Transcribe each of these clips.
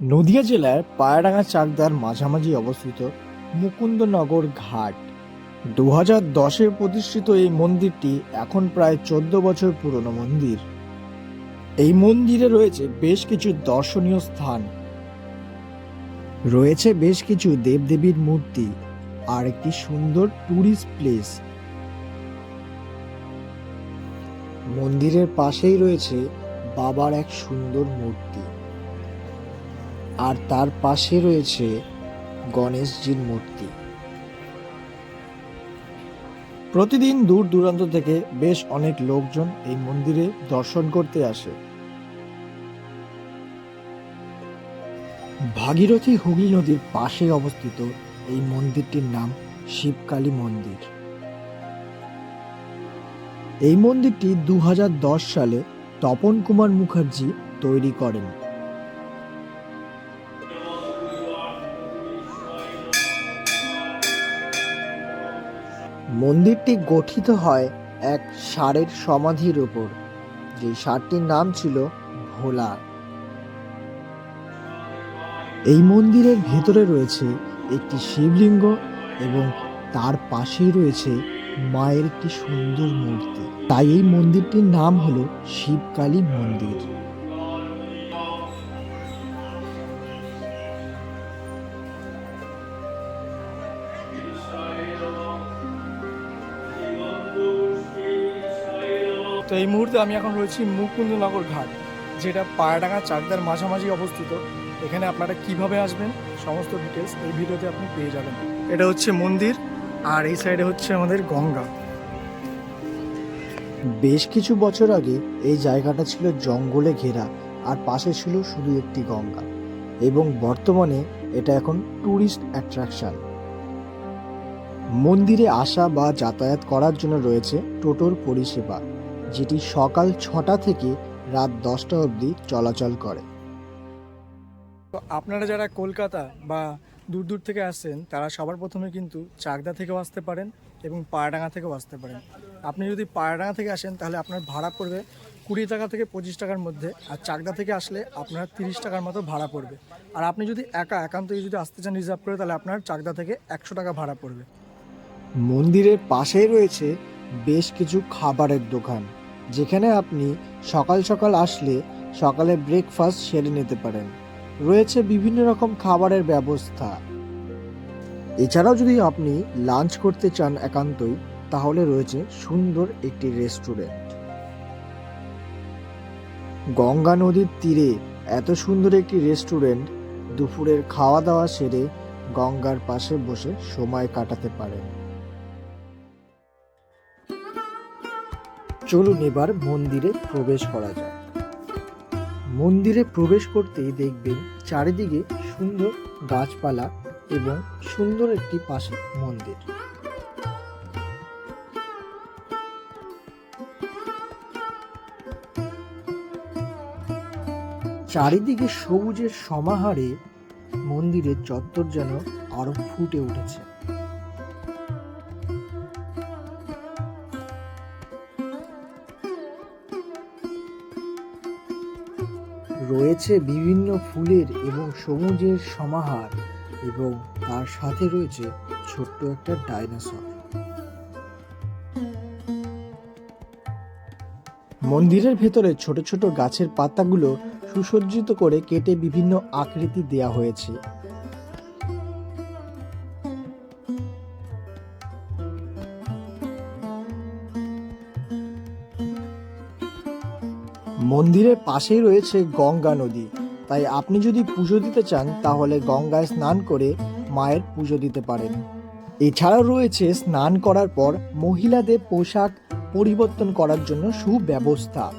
নদিয়া জেলার পায়রাডাঙ্গা চাকদার মাঝামাঝি অবস্থিত মুকুন্দনগর ঘাট। দু হাজার দশে প্রতিষ্ঠিত এই মন্দিরটি এখন প্রায় চোদ্দ বছর পুরনো মন্দির। এই মন্দিরে রয়েছে বেশ কিছু দর্শনীয় স্থান। রয়েছে বেশ কিছু দেবদেবীর মূর্তি আর একটি সুন্দর ট্যুরিস্ট প্লেস মন্দিরের পাশেই রয়েছে বাবার এক সুন্দর মূর্তি। আর তার পাশে রয়েছে গণেশজির মূর্তি। প্রতিদিন দূর দূরান্ত থেকে বেশ অনেক লোকজন এই মন্দিরে দর্শন করতে আসে। ভাগীরথী হুগলি নদীর পাশে অবস্থিত এই মন্দিরটির নাম শিবকালী মন্দির। এই মন্দিরটি দু হাজার দশ সালে তপন কুমার মুখার্জি তৈরি করেন। মন্দিরটি গঠিত হয় এক ষাঁড়ের সমাধির উপর, যে ষাঁড়টির নাম ছিল ভোলা এই মন্দিরের ভেতরে রয়েছে একটি শিবলিঙ্গ এবং তার পাশেই রয়েছে মায়ের একটি সুন্দর মূর্তি। তাই এই মন্দিরটির নাম হলো শিবকালী মন্দির। তো এই মুহূর্তে আমি এখন রয়েছি মুকুন্দনগর ঘাট, যেটা পায়রাডাঙ্গা চাকদার মাঝামাঝি অবস্থিত। এখানে আপনারা কীভাবে আসবেন, সমস্ত ডিটেলস এই ভিডিওতে আপনি পেয়ে যাবেন। এটা হচ্ছে মন্দির, আর এই সাইডে হচ্ছে আমাদের গঙ্গা। বেশ কিছু বছর আগে এই জায়গাটা ছিল জঙ্গলে ঘেরা, আর পাশে ছিল শুধু একটি গঙ্গা। এবং বর্তমানে এটা এখন ট্যুরিস্ট অ্যাট্রাকশন মন্দিরে আসা বা যাতায়াত করার জন্য রয়েছে টোটোর পরিষেবা। যেটি সকাল ছটা থেকে রাত দশটা অবধি চলাচল করে। তো আপনারা যারা কলকাতা বা দূর দূর থেকে আসছেন তারা সবার প্রথমে কিন্তু চাকদা থেকেও আসতে পারেন এবং পায়রাডাঙ্গা থেকেও আসতে পারেন। আপনি যদি পায়রাডাঙ্গা থেকে আসেন তাহলে আপনার ভাড়া পড়বে কুড়ি টাকা থেকে পঁচিশ টাকার মধ্যে আর চাকদা থেকে আসলে আপনার তিরিশ টাকার মতো ভাড়া পড়বে। আর আপনি যদি একা একান্তই যদি আসতে চান রিজার্ভ করে তাহলে আপনার চাকদা থেকে একশো টাকা ভাড়া পড়বে। মন্দিরের পাশেই রয়েছে বেশ কিছু খাবারের দোকান। যেখানে আপনি সকাল সকাল আসলে সকালে ব্রেকফাস্ট সেরে নিতে পারেন। রয়েছে বিভিন্ন রকম খাবারের ব্যবস্থা। এছাড়াও যদি আপনি লাঞ্চ করতে চান একান্তই, তাহলে রয়েছে সুন্দর একটি রেস্টুরেন্ট গঙ্গা নদীর তীরে এত সুন্দর একটি রেস্টুরেন্ট দুপুরের খাওয়া দাওয়া সেরে গঙ্গার পাশে বসে সময় কাটাতে পারেন। চলুন এবার মন্দিরে প্রবেশ করা যায় মন্দিরে প্রবেশ করতেই দেখবেন চারিদিকে সুন্দর গাছপালা এবং সুন্দর একটি পাশে মন্দির। চারিদিকে সবুজের সমাহারে মন্দিরের চত্বর যেন আরও ফুটে উঠেছে। রয়েছে বিভিন্ন ফুলের এবং সবুজের সমাহার এবং তার সাথে রয়েছে ছোট্ট একটা ডাইনোসর। মন্দিরের ভেতরে ছোট ছোট গাছের পাতাগুলো সুসজ্জিত করে কেটে বিভিন্ন আকৃতি দেয়া হয়েছে। মন্দিরের পাশেই রয়েছে গঙ্গা নদী। তাই আপনি যদি পুজো দিতে চান, তাহলে গঙ্গায় স্নান করে মায়ের পুজো দিতে পারেন। এছাড়াও রয়েছে স্নান করার পর মহিলাদের পোশাক পরিবর্তন করার জন্য সুব্যবস্থা।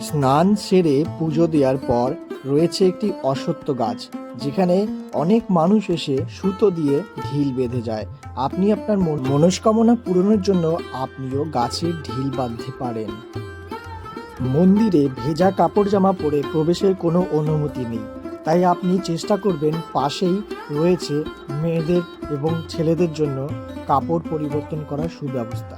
স্নান সেরে পুজো দেওয়ার পর রয়েছে একটি অসত্য গাছ, যেখানে অনেক মানুষ এসে সুতো দিয়ে ঢিল বেঁধে যায়। আপনি আপনার মন- মনস্কামনা পূরণের জন্য আপনিও গাছে ঢিল বাঁধতে পারেন। মন্দিরে ভেজা কাপড় জামা পরে প্রবেশের কোনো অনুমতি নেই। তাই আপনি চেষ্টা করবেন পাশেই রয়েছে মেয়েদের এবং ছেলেদের জন্য কাপড় পরিবর্তন করার সুব্যবস্থা।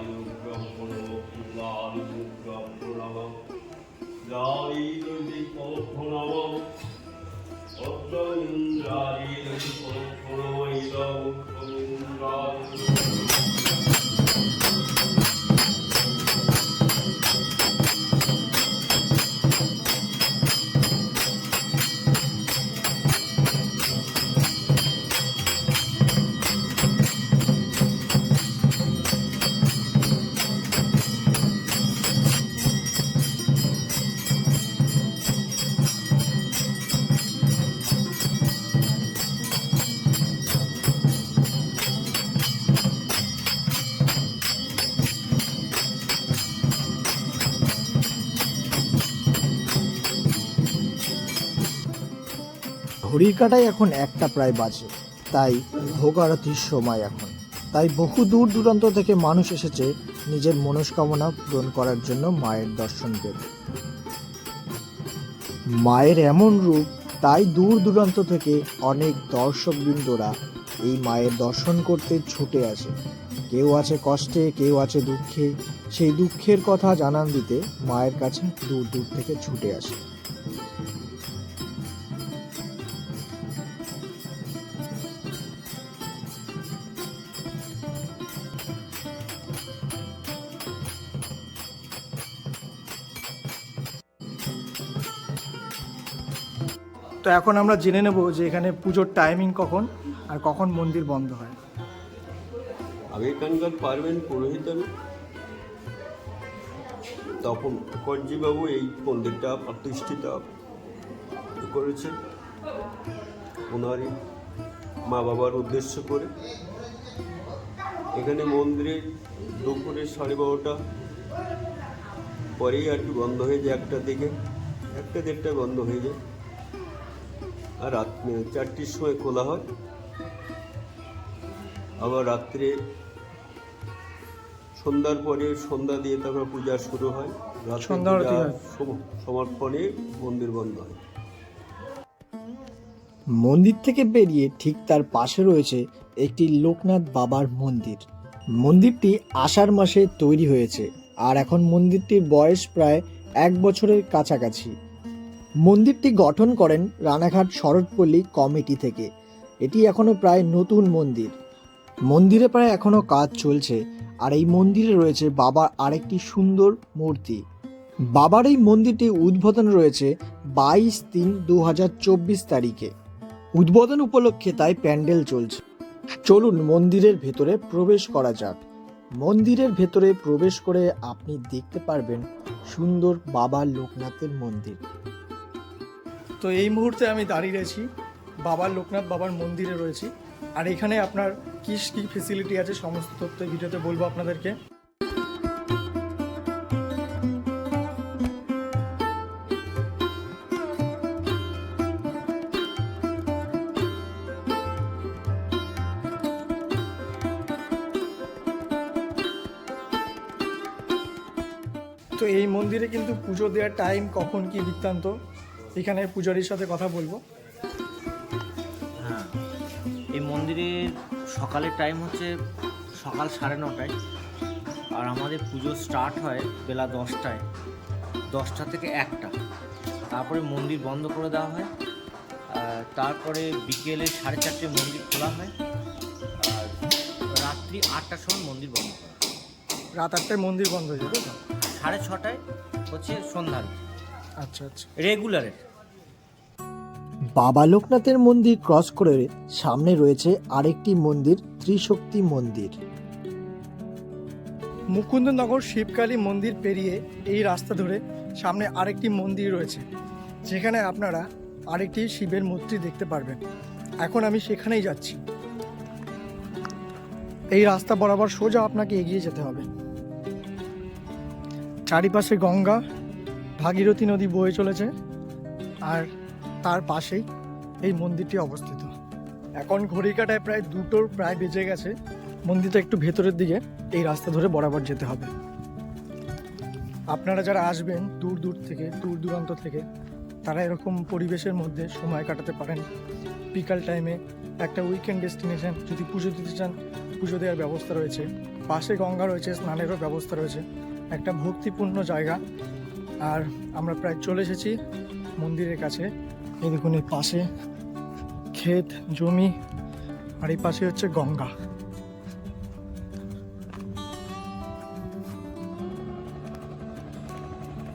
সমদিষ্টাদিনুগ্রহ পুনমুগ্রহ পুনম জারিদুজি পৌনম অদ্রইন্দ্রাদিদুজি পৌনমৈদং ইন্দ্রাদিদুজি ঘড়ির কাটায় এখন একটা প্রায় বাজে। তাই ভোগ আরতির সময় এখন। তাই বহু দূর দূরান্ত থেকে মানুষ এসেছে নিজের মনস্কামনা পূরণ করার জন্য মায়ের দর্শন পেতে। মায়ের এমন রূপ, তাই দূর দূরান্ত থেকে অনেক দর্শকবৃন্দরা এই মায়ের দর্শন করতে ছুটে আসে। কেউ আছে কষ্টে, কেউ আছে দুঃখে। সেই দুঃখের কথা জানান দিতে মায়ের কাছে দূর দূর থেকে ছুটে আসে। তো এখন আমরা জেনে নেব যে এখানে পুজোর টাইমিং কখন আর কখন মন্দির বন্ধ হয়। আগেকানকার পারবেন পুরোহিতরা তখন কর্জিবাবু এই মন্দিরটা প্রতিষ্ঠিত করেছে ওনারই মা বাবার উদ্দেশ্য করে। এখানে মন্দিরে দুপুরে সাড়ে বারোটা পরেই আর কি বন্ধ হয়ে যায়, একটা দিকে, একটা দেড়টা বন্ধ হয়ে যায়। রাত চারটির সময় খোলা হয়। আবার রাত্রে সন্ধ্যার পরে সন্ধ্যা দিয়ে তারপর পূজা শুরু হয়। সমর্পণে মন্দির বন্ধ হয়। মন্দির থেকে বেরিয়ে ঠিক তার পাশে রয়েছে একটি লোকনাথ বাবার মন্দির। মন্দিরটি আষাঢ় মাসে তৈরি হয়েছে আর এখন মন্দিরটির বয়স প্রায় এক বছরের কাছাকাছি। মন্দিরটি গঠন করেন রানাঘাট শরৎপল্লী কমিটি থেকে। এটি এখনও প্রায় নতুন মন্দির। মন্দিরে প্রায় এখনও কাজ চলছে, আর এই মন্দিরে রয়েছে বাবার আরেকটি সুন্দর মূর্তি। বাবার এই মন্দিরটি উদ্বোধন রয়েছে বাইশ তিন দু তারিখে। উদ্বোধন উপলক্ষে তাই প্যান্ডেল চলছে। চলুন মন্দিরের ভেতরে প্রবেশ করা যাক। মন্দিরের ভেতরে প্রবেশ করে আপনি দেখতে পারবেন সুন্দর বাবা লোকনাথের মন্দির। তো এই মুহূর্তে আমি দাঁড়িয়ে রয়েছি, বাবার লোকনাথ বাবার মন্দিরে রয়েছি। আর এখানে আপনার কি কি ফেসিলিটি আছে, সমস্ত তথ্য ভিডিওতে বলব আপনাদেরকে। তো এই মন্দিরে কিন্তু পুজো দেওয়ার টাইম কখন কি বৃত্তান্ত? এখানে পূজারীর সাথে কথা বলব। হ্যাঁ এই মন্দিরের সকালের টাইম হচ্ছে সকাল সাড়ে নটায়। আর আমাদের পুজো স্টার্ট হয় বেলা দশটায়। দশটা থেকে একটা। তারপরে মন্দির বন্ধ করে দেওয়া হয়। তারপরে বিকেলে সাড়ে চারটে মন্দির খোলা হয়। আর রাত্রি আটটার সময় মন্দির বন্ধ করা হয়। রাত আটটায় মন্দির বন্ধ হয়ে যাবে সাড়ে ছটায় হচ্ছে সন্ধ্যা আচ্ছা আচ্ছা। রেগুলারের বাবা লোকনাথের মন্দির ক্রস করে সামনে রয়েছে আরেকটি মন্দির ত্রিশক্তি মন্দির। মুকুন্দনগর শিবকালী মন্দির পেরিয়ে এই রাস্তা ধরে সামনে আরেকটি মন্দির রয়েছে যেখানে আপনারা আরেকটি শিবের মূর্তি দেখতে পারবেন। এখন আমি সেখানেই যাচ্ছি। এই রাস্তা বরাবর সোজা আপনাকে এগিয়ে যেতে হবে। চারিপাশে গঙ্গা ভাগীরথী নদী বয়ে চলেছে আর তার পাশেই এই মন্দিরটি অবস্থিত। এখন ঘড়ি কাটায় প্রায় দুটোর প্রায় বেজে গেছে। মন্দিরটা একটু ভেতরের দিকে, এই রাস্তা ধরে বরাবর যেতে হবে। আপনারা যারা আসবেন দূর দূর থেকে, দূর দূরান্ত থেকে, তারা এরকম পরিবেশের মধ্যে সময় কাটাতে পারেন। বিকাল টাইমে একটা উইকেন্ড ডেস্টিনেশন যদি পুজো দিতে চান, পুজো দেওয়ার ব্যবস্থা রয়েছে। পাশে গঙ্গা রয়েছে, স্নানেরও ব্যবস্থা রয়েছে। একটা ভক্তিপূর্ণ জায়গা আর আমরা প্রায় চলে এসেছি মন্দিরের কাছে। এই দেখুন, এই পাশে ক্ষেত, জমি, আর এই পাশে হচ্ছে গঙ্গা।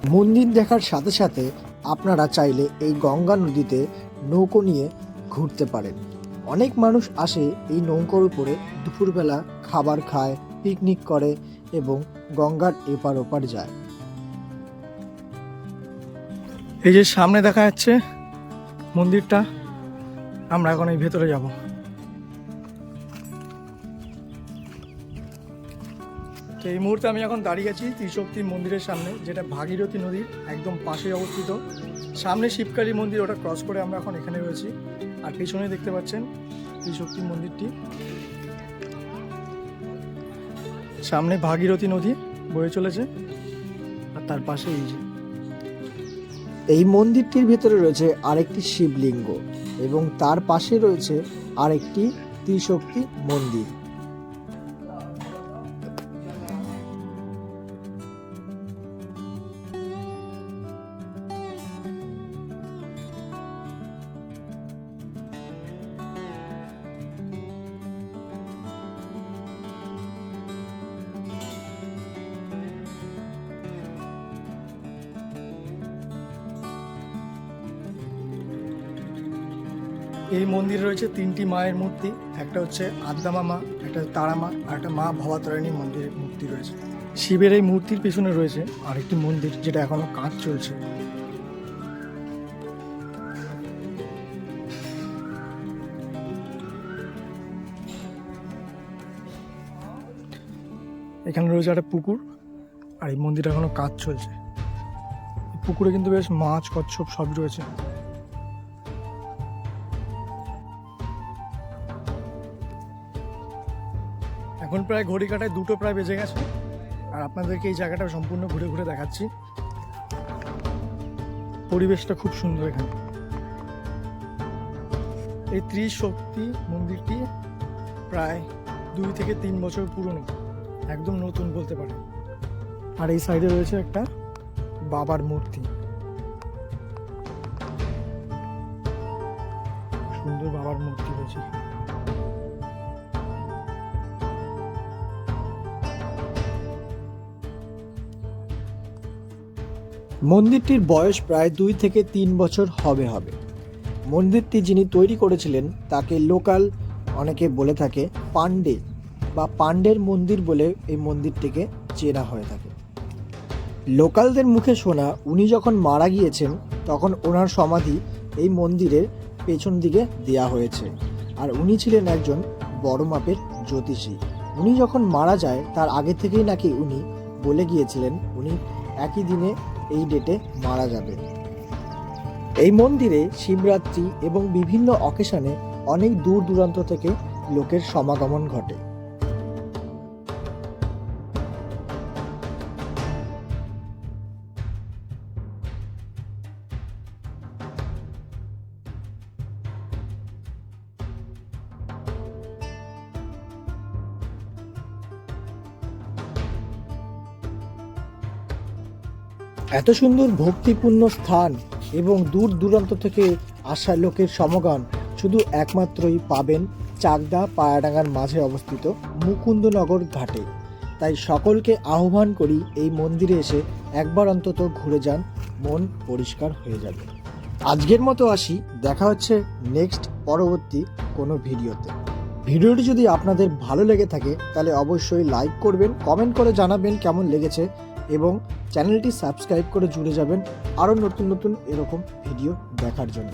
মন্দির দেখার সাথে সাথে আপনারা চাইলে এই গঙ্গা নদীতে নৌকো নিয়ে ঘুরতে পারেন। অনেক মানুষ আসে এই নৌকোর উপরে দুপুরবেলা খাবার খায় পিকনিক করে এবং গঙ্গার এপার ওপার যায়। এই যে সামনে দেখা যাচ্ছে মন্দিরটা, আমরা এখন এই ভেতরে যাব। তো এই মুহূর্তে আমি এখন দাঁড়িয়ে আছি ত্রিশক্তি মন্দিরের সামনে, যেটা ভাগীরথী নদীর একদম পাশে অবস্থিত। সামনে শিবকালী মন্দির, ওটা ক্রস করে আমরা এখন এখানে রয়েছি। আর পিছনে দেখতে পাচ্ছেন ত্রিশক্তি মন্দিরটি। সামনে ভাগীরথী নদী বয়ে চলেছে, আর তার পাশে এই যে এই মন্দিরটির ভেতরে রয়েছে আরেকটি শিবলিঙ্গ এবং তার পাশে রয়েছে আরেকটি ত্রিশক্তি মন্দির। মন্দিরে রয়েছে তিনটি মায়ের মূর্তি, একটা হচ্ছে আদ্দামা মা একটা তারা মা, আর একটা মা ভবাতারিণী মন্দিরের মূর্তি রয়েছে। শিবের এই মূর্তির পিছনে রয়েছে আরেকটি মন্দির যেটা এখনও কাজ চলছে। এখানে রয়েছে একটা পুকুর, আর এই মন্দিরে এখনও কাজ চলছে। পুকুরে কিন্তু বেশ মাছ, কচ্ছপ সবই রয়েছে। এখন প্রায় ঘড়ি কাটায় দুটো প্রায় বেজে গেছে। আর আপনাদেরকে এই জায়গাটা সম্পূর্ণ ঘুরে ঘুরে দেখাচ্ছি। পরিবেশটা খুব সুন্দর এখানে। এই ত্রিশক্তি মন্দিরটি প্রায় দুই থেকে তিন বছর পুরনো, একদম নতুন বলতে পারে আর এই সাইডে রয়েছে একটা বাবার মূর্তি। সুন্দর বাবার মূর্তি রয়েছে। মন্দিরটির বয়স প্রায় দুই থেকে তিন বছর হবে হবে। মন্দিরটি যিনি তৈরি করেছিলেন, তাকে লোকাল অনেকে বলে থাকে পান্ডে বা পান্ডের মন্দির বলে এই মন্দিরটিকে চেনা হয়ে থাকে। লোকালদের মুখে শোনা, উনি যখন মারা গিয়েছেন, তখন ওনার সমাধি এই মন্দিরের পেছন দিকে দেয়া হয়েছে। আর উনি ছিলেন একজন বড় মাপের জ্যোতিষী। উনি যখন মারা যায়, তার আগে থেকেই নাকি উনি বলে গিয়েছিলেন, উনি একই দিনে এই ডেটে মারা যাবে। এই মন্দিরে শিবরাত্রি এবং বিভিন্ন অকেশনে অনেক দূর দূরান্ত থেকে লোকের সমাগমন ঘটে। এত সুন্দর ভক্তিপূর্ণ স্থান এবং দূর দূরান্ত থেকে আসা লোকের সমাগম শুধু একমাত্রই পাবেন চাকদা পায়াডাঙ্গার মাঝে অবস্থিত মুকুন্দনগর ঘাটে। তাই সকলকে আহ্বান করি এই মন্দিরে এসে একবার অন্তত ঘুরে যান, মন পরিষ্কার হয়ে যাবে। আজকের মতো আসি, দেখা হচ্ছে নেক্সট পরবর্তী কোনো ভিডিওতে। ভিডিওটি যদি আপনাদের ভালো লেগে থাকে, তাহলে অবশ্যই লাইক করবেন, কমেন্ট করে জানাবেন কেমন লেগেছে এবং চ্যানেলটি সাবস্ক্রাইব করে জুড়ে যাবেন আরও নতুন নতুন এরকম ভিডিও দেখার জন্য।